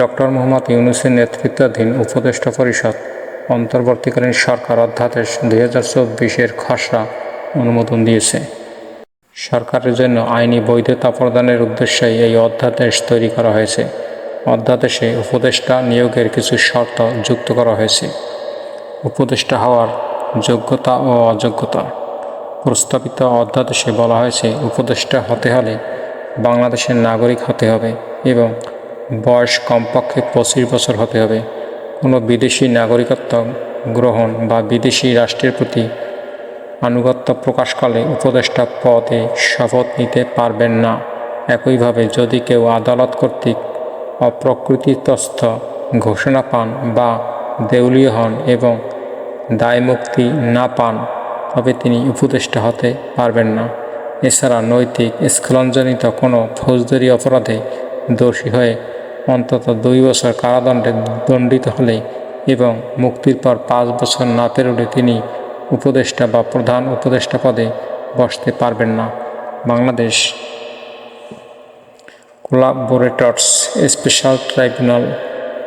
Doctor Mohammad ইউনুসের নেতৃত্বাধীন উপদেষ্টা পরিষদ অন্তর্বর্তীকালীন সরকার অধ্যাদেশ দুই হাজার চব্বিশের খসড়া অনুমোদন দিয়েছে। সরকারের জন্য আইনি বৈধতা প্রদানের উদ্দেশ্যেই এই অধ্যাদেশ তৈরি করা হয়েছে। অধ্যাদেশে উপদেষ্টা নিয়োগের কিছু শর্ত যুক্ত করা হয়েছে। উপদেষ্টা হওয়ার যোগ্যতা ও অযোগ্যতা। প্রস্তাবিত অধ্যাদেশে বলা হয়েছে, উপদেষ্টা হতে হলে বাংলাদেশের নাগরিক হতে হবে এবং বয়স কমপক্ষে পঁচিশ বছর হতে হবে। কোনো বিদেশি নাগরিকত্ব গ্রহণ বা বিদেশি রাষ্ট্রের প্রতি আনুগত্য প্রকাশকালে উপদেষ্টা পদে শপথ নিতে পারবেন না। একইভাবে যদি কেউ আদালত কর্তৃক অপ্রকৃতিতস্থ ঘোষণা পান বা দেউলীয় হন এবং দায়মুক্তি না পান, তবে তিনি উপদেষ্টা হতে পারবেন না। এছাড়া নৈতিক স্খলনজনিত কোনো ফৌজদারি অপরাধে দোষী হয়ে অন্তত দুই বছর কারাদণ্ডে দণ্ডিত হলে এবং মুক্তির পর পাঁচ বছর না পেরোলে তিনি উপদেষ্টা বা প্রধান উপদেষ্টা পদে বসতে পারবেন না। Bangladesh collaborators special tribunal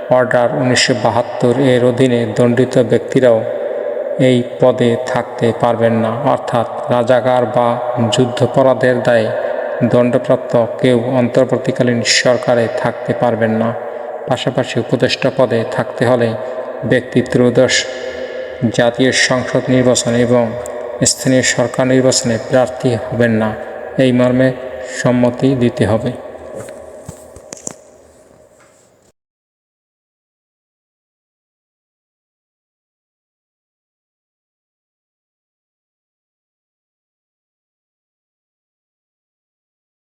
order উনিশশো বাহাত্তর এর অধীনে দণ্ডিত ব্যক্তিরাও এই পদে থাকতে পারবেন না। অর্থাৎ রাজাকার বা যুদ্ধপরাধের দায়ে দণ্ডপ্রাপ্ত কেউ অন্তর্বর্তীকালীন সরকারে থাকতে পারবেন না। পাশাপাশি উপদেষ্টা পদে থাকতে হলে ব্যক্তি ত্রয়োদশ জাতীয় সংসদ নির্বাচন এবং স্থানীয় সরকার নির্বাচনে প্রার্থী হবেন না। এই মর্মে সম্মতি দিতে হবে।